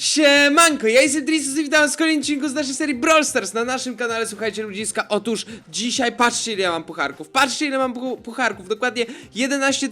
Siemanko, ja jestem Drisus i witam w kolejnym odcinku z naszej serii Brawl Stars na naszym kanale, słuchajcie ludziska, otóż dzisiaj patrzcie ile ja mam pucharków, patrzcie ile mam pu- pucharków, dokładnie 11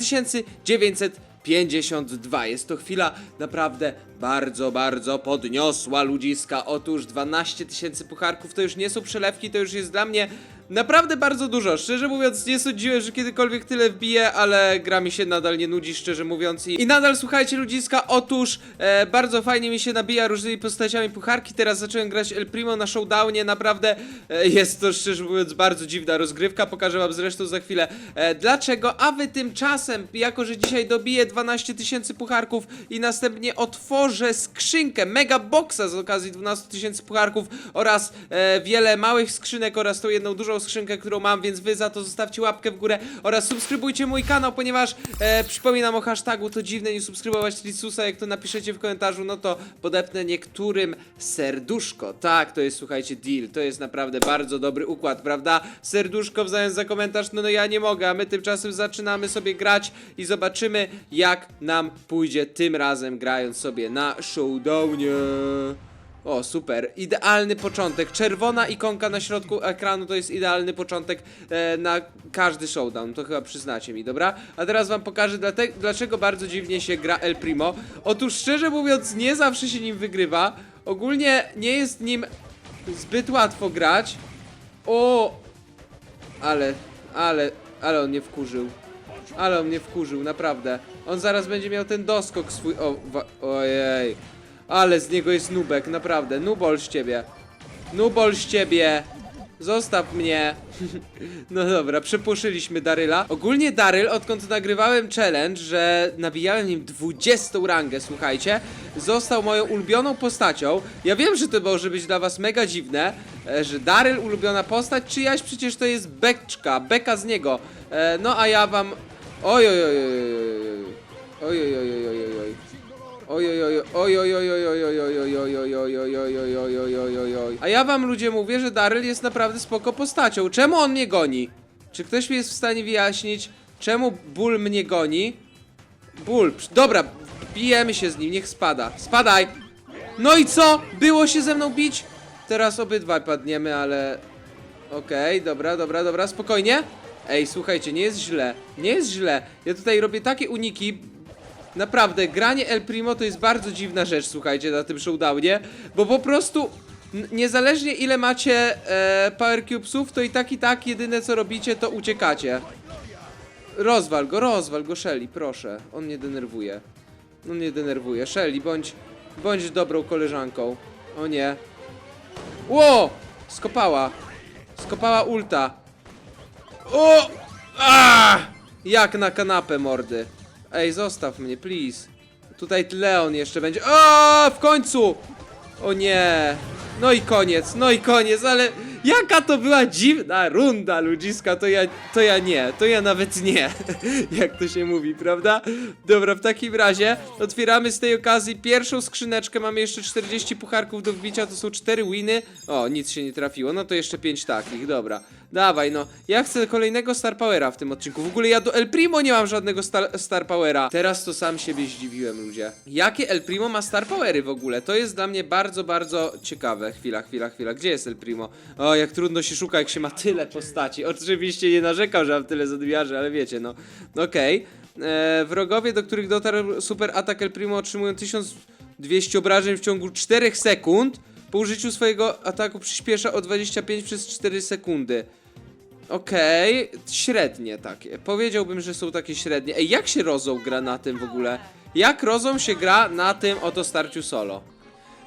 952, jest to chwila naprawdę bardzo, bardzo podniosła ludziska, otóż 12 tysięcy pucharków to już nie są przelewki, to już jest dla mnie Naprawdę bardzo dużo. Szczerze mówiąc, nie sądziłem, że kiedykolwiek tyle wbiję, ale gra mi się nadal nie nudzi, szczerze mówiąc. I, i nadal słuchajcie, ludziska, otóż e, bardzo fajnie mi się nabija różnymi postaciami pucharki. Teraz zacząłem grać El Primo na showdownie. Naprawdę e, jest to, szczerze mówiąc, bardzo dziwna rozgrywka. Pokażę wam zresztą za chwilę e, dlaczego. A wy tymczasem, jako że dzisiaj dobiję 12 tysięcy pucharków i następnie otworzę skrzynkę Mega Boxa z okazji 12 tysięcy pucharków oraz e, wiele małych skrzynek oraz tą jedną dużą skrzynkę, którą mam, więc wy za to zostawcie łapkę w górę oraz subskrybujcie mój kanał, ponieważ e, przypominam o hashtagu, to dziwne nie subskrybować Trisusa, jak to napiszecie w komentarzu, no to podepnę niektórym serduszko. Tak, to jest, słuchajcie, deal, to jest naprawdę bardzo dobry układ, prawda? Serduszko w zamian za komentarz, no no ja nie mogę, a my tymczasem zaczynamy sobie grać i zobaczymy, jak nam pójdzie tym razem grając sobie na showdownie. O, super. Idealny początek. Czerwona ikonka na środku ekranu to jest idealny początek e, na każdy showdown. To chyba przyznacie mi, dobra? A teraz wam pokażę, dlaczego bardzo dziwnie się gra El Primo. Otóż, szczerze mówiąc, nie zawsze się nim wygrywa. Ogólnie nie jest nim zbyt łatwo grać. O! Ale, ale, ale on mnie wkurzył. Ale on mnie wkurzył, naprawdę. On zaraz będzie miał ten doskok swój. O, ojej. Ale z niego jest nubek, naprawdę. Nubol z ciebie. Nubol z ciebie. Zostaw mnie. no dobra, przepuszyliśmy Daryla. Ogólnie Daryl, odkąd nagrywałem challenge, że nabijałem nim 20 rangę, słuchajcie, został moją ulubioną postacią. Ja wiem, że to może być dla was mega dziwne, e, że Daryl ulubiona postać, czyjaś przecież to jest beczka, beka z niego. E, no a ja wam... Oj, oj, oj, oj, oj, oj, oj, oj, oj, oj, oj. Oj, oj. A ja wam ludzie mówię, że Daryl jest naprawdę spoko postacią. Czemu on mnie goni? Czy ktoś mi jest w stanie wyjaśnić, czemu ból mnie goni? Ból, dobra, bijemy się z nim, niech spada. Spadaj! No i co? Było się ze mną bić? Teraz obydwaj padniemy, ale... Okej, dobra, dobra, dobra, spokojnie. Ej, słuchajcie, nie jest źle, nie jest źle. Ja tutaj robię takie uniki, Naprawdę, granie El Primo to jest bardzo dziwna rzecz, słuchajcie, na tym showdownie, bo po prostu niezależnie ile macie e, Power Cubesów, to i tak i tak jedyne co robicie to uciekacie. Rozwal go, rozwal go, Shelly, proszę. On mnie denerwuje. On mnie denerwuje. Shelly, bądź, bądź dobrą koleżanką. O nie. Ło! Skopała. Skopała ulta. O! A! Jak na kanapę, mordy. Ej, zostaw mnie, please. Tutaj Leon jeszcze będzie. O, w końcu! O nie. No i koniec, no i koniec, ale jaka to była dziwna runda, ludziska, to ja, to ja nie, to ja nawet nie, jak to się mówi, prawda? Dobra, w takim razie otwieramy z tej okazji pierwszą skrzyneczkę, mamy jeszcze 40 pucharków do wbicia, to są 4 winy, o, nic się nie trafiło, no to jeszcze 5 takich, dobra, dawaj, no, ja chcę kolejnego Star Powera w tym odcinku, w ogóle ja do El Primo nie mam żadnego Star, Star Powera, teraz to sam siebie zdziwiłem, ludzie. Jakie El Primo ma Star Powery w ogóle? To jest dla mnie bardzo, bardzo ciekawe, chwila, chwila, chwila, gdzie jest El Primo? O, jak trudno się szuka, jak się ma tyle postaci, oczywiście nie narzekam, że mam tyle zadwiarzy, ale wiecie, no, no okej. E, wrogowie, do których dotarł super atak El Primo otrzymują 1200 obrażeń w ciągu 4 sekund. Po użyciu swojego ataku przyspiesza o 25 przez 4 sekundy. Okej, średnie takie. Powiedziałbym, że są takie średnie. Ej, jak się Rozą gra na tym w ogóle? Jak Rozą się gra na tym oto starciu solo?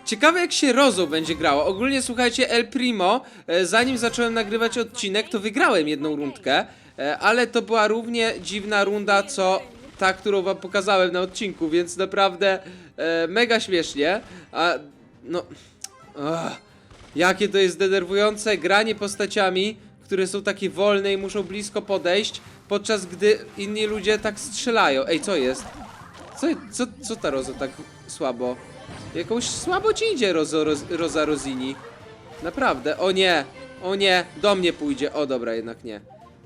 Ciekawe jak się Rozą będzie grało. Ogólnie słuchajcie, El Primo, e, zanim zacząłem nagrywać odcinek, to wygrałem jedną rundkę, e, ale to była równie dziwna runda, co ta, którą wam pokazałem na odcinku, więc naprawdę e, mega śmiesznie. A no. Ach, jakie to jest denerwujące granie postaciami, które są takie wolne i muszą blisko podejść, podczas gdy inni ludzie tak strzelają. Ej, co jest? Co, co, co ta Roza tak słabo? Jakąś słabo ci idzie Rozo, Roz, Roza Rozini. Naprawdę, o nie, o nie, do mnie pójdzie. O dobra, jednak nie.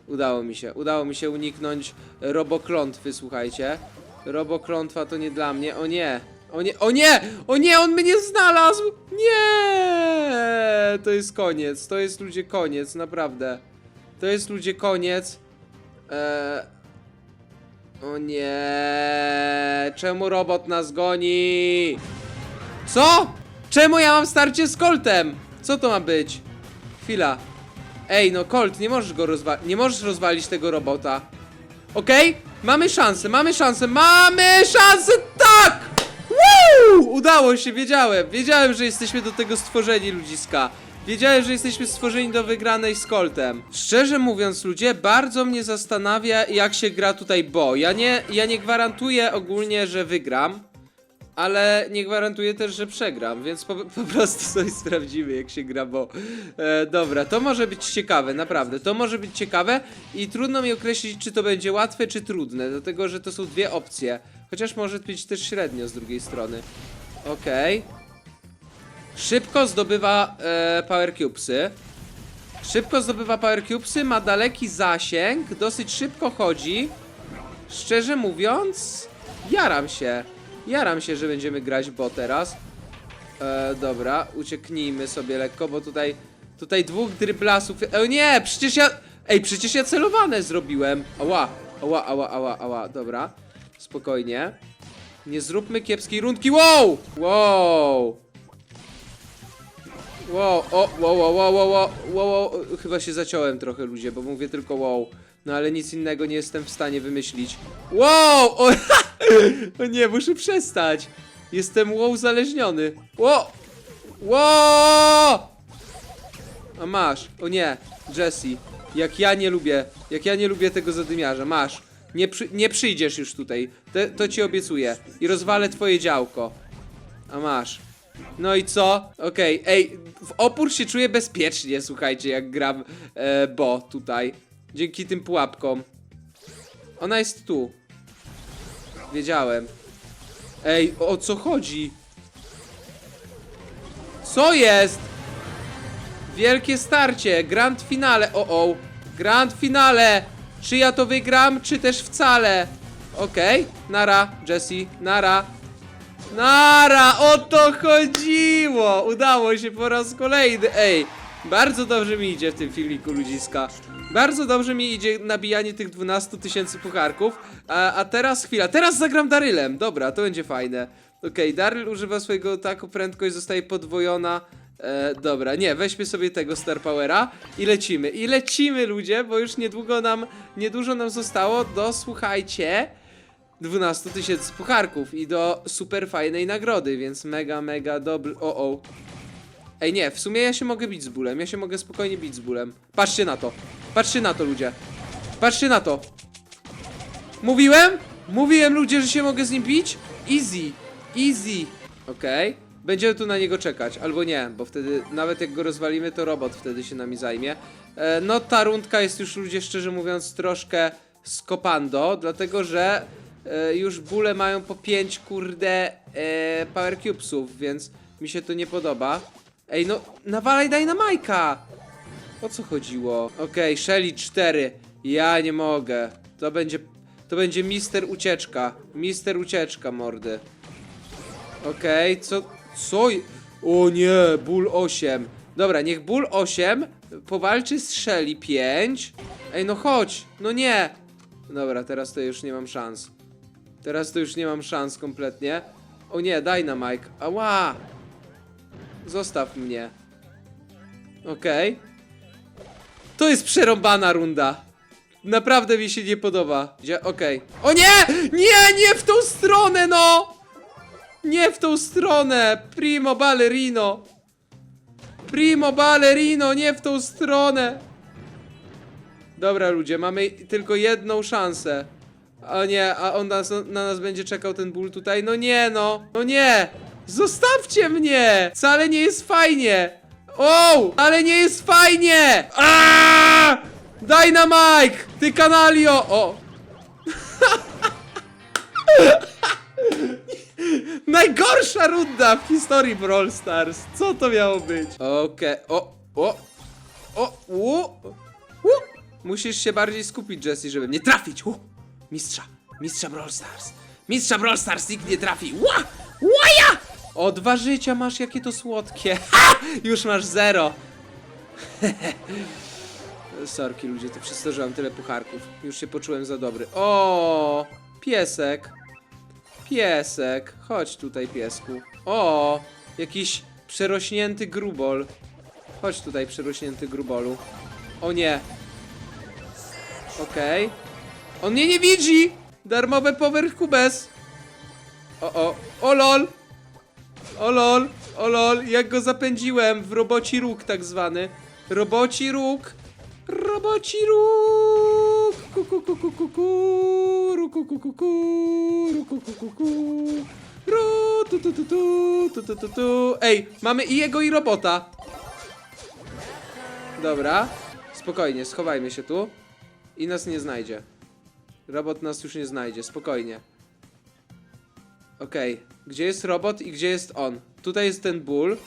Udało mi się, udało mi się uniknąć roboklątwy, słuchajcie. Roboklątwa to nie dla mnie, o nie. O nie, o nie! O nie, on mnie znalazł! Nie! To jest koniec, to jest ludzie koniec, naprawdę. To jest ludzie koniec. Eee... O nie! Czemu robot nas goni? Co? Czemu ja mam starcie z Coltem? Co to ma być? Chwila. Ej, no Colt, nie możesz go rozwalić. Nie możesz rozwalić tego robota. Okej? Mamy szansę, mamy szansę, mamy szansę! Tak! Woo! Udało się, wiedziałem. Wiedziałem, że jesteśmy do tego stworzeni, ludziska. Wiedziałem, że jesteśmy stworzeni do wygranej z Coltem. Szczerze mówiąc, ludzie, bardzo mnie zastanawia, jak się gra tutaj Bo. Ja nie, ja nie gwarantuję ogólnie, że wygram. Ale nie gwarantuję też, że przegram, więc po, po prostu sobie sprawdzimy, jak się gra, bo... E, dobra, to może być ciekawe, naprawdę, to może być ciekawe i trudno mi określić, czy to będzie łatwe, czy trudne, dlatego, że to są dwie opcje. Chociaż może być też średnio z drugiej strony. Okej. Szybko zdobywa e, Power Cubesy. Szybko zdobywa Power Cubesy, ma daleki zasięg, dosyć szybko chodzi. Szczerze mówiąc, jaram się. Jaram się, że będziemy grać bo teraz. E, dobra, ucieknijmy sobie lekko, bo tutaj tutaj dwóch dryblasów. E, nie, przecież ja. Ej, przecież ja celowane zrobiłem. Ała, ała, ała, ała, ała. Dobra, spokojnie. Nie zróbmy kiepskiej rundki. Wow! Wow! Wow, o, wow, wow, wow, wow, wow, wow. Chyba się zaciąłem trochę ludzie, bo mówię tylko wow. No ale nic innego nie jestem w stanie wymyślić. Wow! O, o nie, muszę przestać. Jestem wow uzależniony. Wow! Wow! A masz. O nie, Jesse. Jak ja nie lubię, jak ja nie lubię tego zadymiarza. Masz. Nie, przy, nie przyjdziesz już tutaj. Te, to ci obiecuję. I rozwalę twoje działko. A masz. No i co? Okej, ej, w opór się czuję bezpiecznie, słuchajcie, jak gram e, bo tutaj. Dzięki tym pułapkom. Ona jest tu. Wiedziałem. Ej, o co chodzi? Co jest? Wielkie starcie, grand finale, o o, grand finale. Czy ja to wygram, czy też wcale? Okej, nara, Jesse, nara. Nara, o to chodziło! Udało się po raz kolejny, ej! Bardzo dobrze mi idzie w tym filmiku ludziska. Bardzo dobrze mi idzie nabijanie tych 12 tysięcy pucharków. A, a teraz chwila, teraz zagram Darylem. Dobra, to będzie fajne. Okej, Daryl używa swojego ataku, prędkość zostaje podwojona. E, dobra, nie, weźmy sobie tego Star Powera i lecimy. I lecimy ludzie, bo już niedługo nam, niedużo nam zostało do, słuchajcie... 12 tysięcy pucharków i do super fajnej nagrody, więc mega, mega dobry. O, o. Ej, nie, w sumie ja się mogę bić z bólem. Ja się mogę spokojnie bić z bólem. Patrzcie na to. Patrzcie na to, ludzie. Patrzcie na to. Mówiłem? Mówiłem, ludzie, że się mogę z nim bić? Easy. Easy. Okej. Będziemy tu na niego czekać, albo nie, bo wtedy nawet jak go rozwalimy, to robot wtedy się nami zajmie. E, no ta rundka jest już ludzie szczerze mówiąc troszkę skopando, dlatego że e, już bóle mają po 5 kurde e, power cubesów, więc mi się to nie podoba. Ej no, nawalaj daj na Majka! O co chodziło? Okej, Shelly 4. Ja nie mogę. To będzie. To będzie Mister Ucieczka. Mister Ucieczka, mordy. Okej, co. Co? je- O nie, ból 8. Dobra, niech ból 8 powalczy z Shelly 5. Ej, no chodź. No nie. Dobra, teraz to już nie mam szans. Teraz to już nie mam szans kompletnie. O nie, daj na Mike. Ała! Zostaw mnie. Okej. To jest przerąbana runda. Naprawdę mi się nie podoba. Gdzie? Okej. O nie! Nie, nie w tą stronę, no! Nie w tą stronę! Primo ballerino! Primo ballerino, nie w tą stronę! Dobra, ludzie, mamy tylko jedną szansę. O nie, a on nas, na nas będzie czekał ten ból tutaj? No nie, no! No nie! Zostawcie mnie! Wcale nie jest fajnie! O! Ale nie jest fajnie! Aaaa! Daj na Mike! Ty kanalio! O! Najgorsza runda w historii Brawl Stars. Co to miało być? Okej, o, o, o, u, u. Musisz się bardziej skupić, Jesse, żeby mnie trafić. U. Mistrza, mistrza Brawl Stars. Mistrza Brawl Stars nikt nie trafi. Ła! Łaja! O, dwa życia masz, jakie to słodkie. Ha! Już masz zero. Sorki ludzie, to mam tyle pucharków. Już się poczułem za dobry. O, piesek. Piesek. Chodź tutaj, piesku. O, jakiś przerośnięty grubol. Chodź tutaj, przerośnięty grubolu. O nie. Okej. On mnie nie widzi! Darmowe power kubes. O, o, o lol. Olol, olol, jak go zapędziłem w roboci róg tak zwany. Roboci róg, roboci róg, ku ku ku ku ku ku, ru ku ku ku ku, ru ku ku ku ku, ru tu tu tu tu, tu tu tu tu. Ej, mamy i jego i robota. Dobra, spokojnie, schowajmy się tu i nas nie znajdzie. Robot nas już nie znajdzie, spokojnie. Okej, gdzie jest robot i gdzie jest on? Tutaj jest ten ból.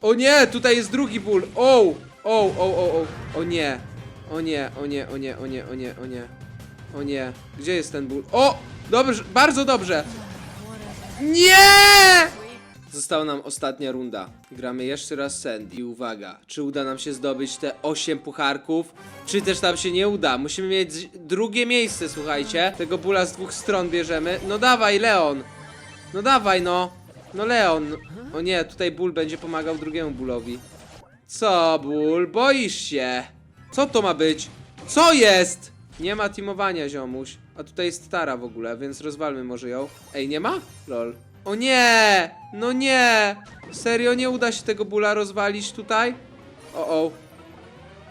O nie, tutaj jest drugi ból. O, o, o, o, o, o nie. O nie, o nie, o nie, o nie, o nie, o nie. O nie, gdzie jest ten ból? O, dobrze, bardzo dobrze. Nie! Została nam ostatnia runda. Gramy jeszcze raz Sandy. I uwaga, czy uda nam się zdobyć te 8 pucharków, czy też nam się nie uda. Musimy mieć drugie miejsce, słuchajcie. Tego bóla z dwóch stron bierzemy. No dawaj, Leon. No dawaj, no. No Leon. O nie, tutaj ból będzie pomagał drugiemu bólowi. Co, ból? Boisz się? Co to ma być? Co jest? Nie ma teamowania, ziomuś. A tutaj jest Tara w ogóle, więc rozwalmy może ją. Ej, nie ma? Lol. O nie! No nie! Serio, nie uda się tego bóla rozwalić tutaj? O, o.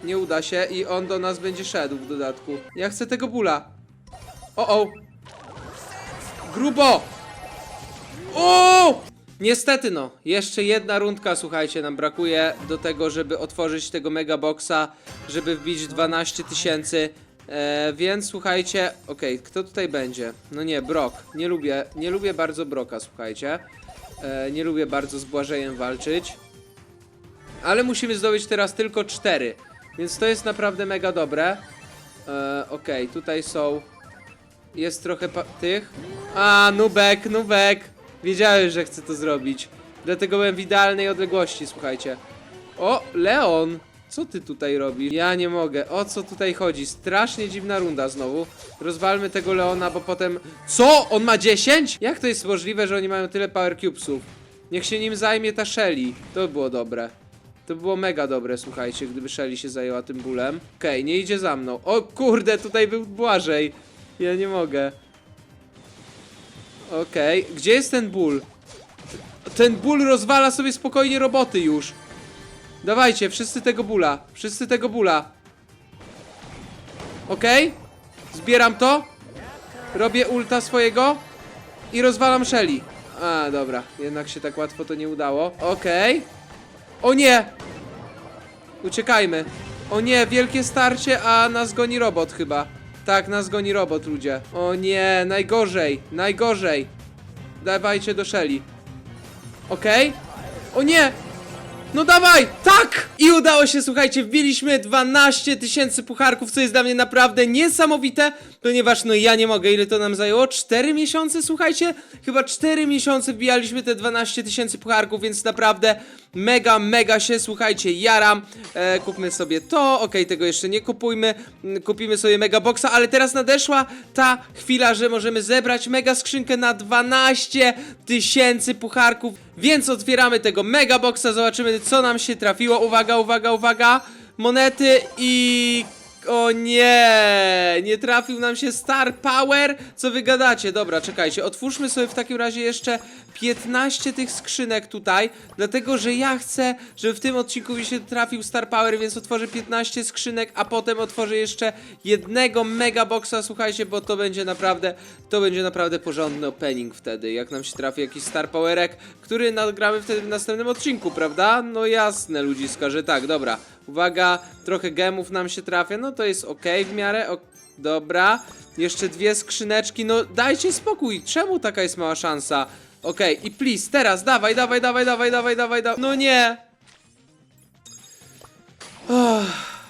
Nie uda się i on do nas będzie szedł w dodatku. Ja chcę tego bóla. O, o. Grubo! O! Niestety no, jeszcze jedna rundka, słuchajcie, nam brakuje do tego, żeby otworzyć tego megaboxa, żeby wbić 12 tysięcy. E, więc słuchajcie, okej, kto tutaj będzie? No nie, Brok. Nie lubię, nie lubię bardzo Broka, słuchajcie. E, nie lubię bardzo z Błażejem walczyć. Ale musimy zdobyć teraz tylko 4. Więc to jest naprawdę mega dobre. E, okej, tutaj są jest trochę tych. A, nubek, nubek. Wiedziałem, że chcę to zrobić. Dlatego byłem w idealnej odległości, słuchajcie. O, Leon! Co ty tutaj robisz? Ja nie mogę. O co tutaj chodzi? Strasznie dziwna runda znowu. Rozwalmy tego Leona, bo potem... Co? On ma 10? Jak to jest możliwe, że oni mają tyle power cubesów? Niech się nim zajmie ta Shelly. To by było dobre. To by było mega dobre, słuchajcie, gdyby Shelly się zajęła tym bólem. Okej, nie idzie za mną. O kurde, tutaj był Błażej. Ja nie mogę. Okej, gdzie jest ten ból? Ten ból rozwala sobie spokojnie roboty już. Dawajcie, wszyscy tego bóla. Wszyscy tego bóla. Okej? Zbieram to. Robię ulta swojego. I rozwalam Shelly. A, dobra. Jednak się tak łatwo to nie udało. Okej. O nie! Uciekajmy. O nie, wielkie starcie, a nas goni robot chyba. Tak, nas goni robot, ludzie. O nie, najgorzej, najgorzej. Dawajcie do Shelly. Okej? O nie! No dawaj! Tak! I udało się, słuchajcie, wbiliśmy 12 tysięcy pucharków, co jest dla mnie naprawdę niesamowite, ponieważ no ja nie mogę, ile to nam zajęło? 4 miesiące, słuchajcie? Chyba 4 miesiące wbijaliśmy te 12 tysięcy pucharków, więc naprawdę mega, mega się, słuchajcie, jaram. E, kupmy sobie to, okej, tego jeszcze nie kupujmy, Mm, kupimy sobie mega boxa, ale teraz nadeszła ta chwila, że możemy zebrać mega skrzynkę na 12 tysięcy pucharków, więc otwieramy tego mega boxa, zobaczymy co nam się trafiło. Uwaga, uwaga, uwaga, monety i... O nie, nie trafił nam się Star Power. Co wy gadacie? Dobra, czekajcie. Otwórzmy sobie w takim razie jeszcze 15 tych skrzynek tutaj, dlatego że ja chcę, żeby w tym odcinku mi się trafił Star Power, więc otworzę 15 skrzynek, a potem otworzę jeszcze jednego mega boxa, słuchajcie, bo to będzie naprawdę, to będzie naprawdę porządny opening wtedy, jak nam się trafi jakiś Star Powerek, który nagramy wtedy w następnym odcinku, prawda? No jasne, ludziska, że tak, dobra. Uwaga, trochę gemów nam się trafia, no to jest ok w miarę, o, dobra. Jeszcze dwie skrzyneczki, no dajcie spokój, czemu taka jest mała szansa? Okej, i please, teraz, dawaj, dawaj, dawaj, dawaj, dawaj, dawaj, dawaj, no nie!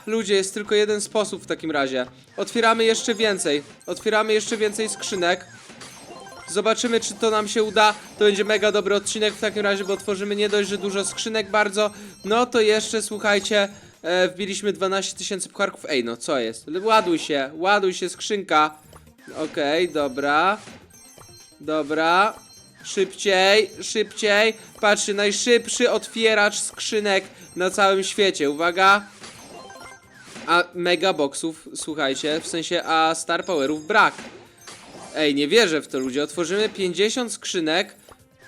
Ludzie, jest tylko jeden sposób w takim razie. Otwieramy jeszcze więcej, otwieramy jeszcze więcej skrzynek. Zobaczymy, czy to nam się uda. To będzie mega dobry odcinek w takim razie, bo otworzymy nie dość, że dużo skrzynek bardzo. No to jeszcze, słuchajcie, e, wbiliśmy 12 tysięcy pucharków. Ej, no co jest? Ładuj się, ładuj się skrzynka. Okej, dobra. Dobra. Szybciej, szybciej. Patrzcie, najszybszy otwieracz skrzynek na całym świecie. Uwaga. A mega boxów, słuchajcie, w sensie, a star powerów brak. Ej, nie wierzę w to, ludzie. Otworzymy 50 skrzynek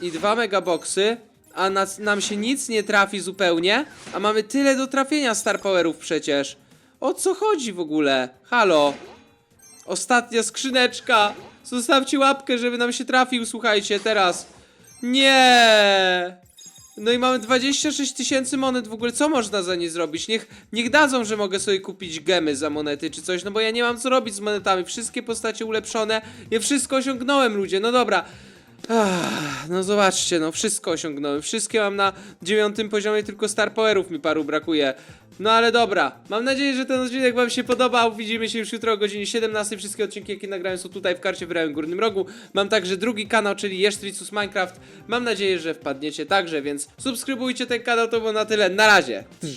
i dwa megaboxy, a nas, nam się nic nie trafi zupełnie, a mamy tyle do trafienia star powerów przecież. O co chodzi w ogóle? Halo? Ostatnia skrzyneczka! Zostawcie łapkę, żeby nam się trafił, słuchajcie, teraz. Nie! No i mamy 26 tysięcy monet w ogóle, co można za nie zrobić? Niech, niech dadzą, że mogę sobie kupić gemy za monety czy coś, no bo ja nie mam co robić z monetami. Wszystkie postacie ulepszone, ja wszystko osiągnąłem, ludzie, no dobra. No zobaczcie, no wszystko osiągnąłem. Wszystkie mam na dziewiątym poziomie, tylko Star Powerów mi paru brakuje. No ale dobra, mam nadzieję, że ten odcinek wam się podobał. Widzimy się już jutro o godzinie 17. Wszystkie odcinki, jakie nagrałem są tutaj w karcie w prawym górnym rogu. Mam także drugi kanał, czyli Jesztricus Minecraft. Mam nadzieję, że wpadniecie także, więc subskrybujcie ten kanał, to było na tyle. Na razie.